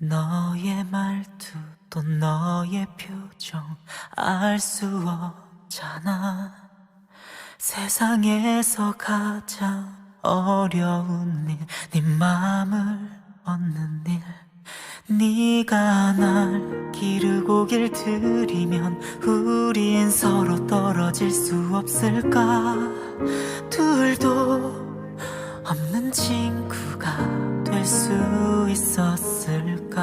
너의 말투 또 너의 표정 알 수 없잖아. 세상에서 가장 어려운 일 네 마음을 얻는 일. 네가 날 기르고 길들이면 우린 서로 떨어질 수 없을까? 둘도 없는 친구가 잡을 수 있었을까?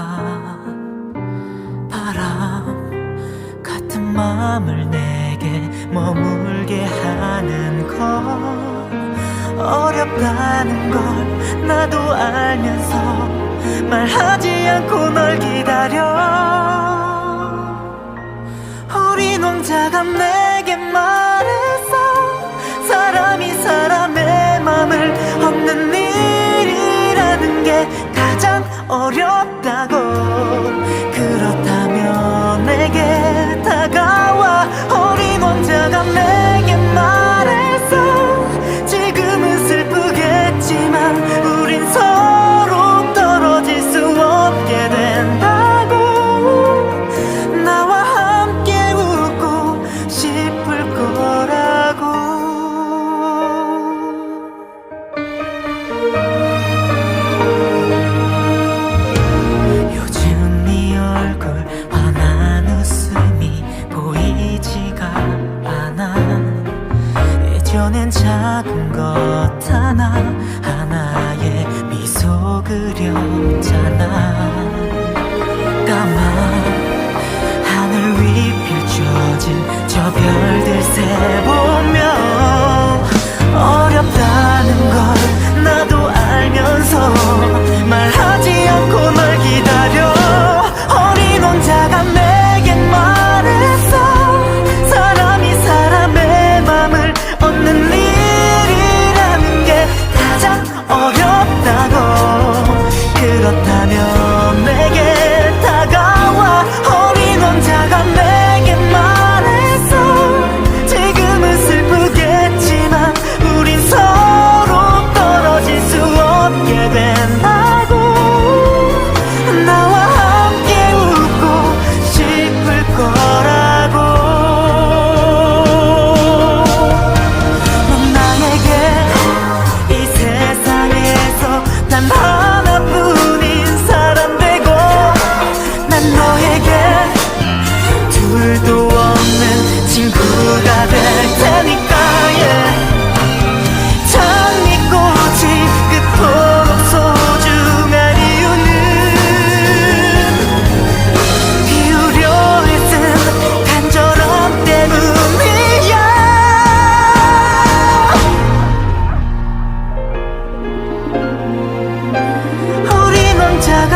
바람 같은 마음을 내게 머물게 하는 것. 어렵다는 걸 나도 알면서 말하지 않고 널 기다려. 우린 왕자가 내 꺼낸 작은 것 하나 하나의 미소 그려잖아. 자가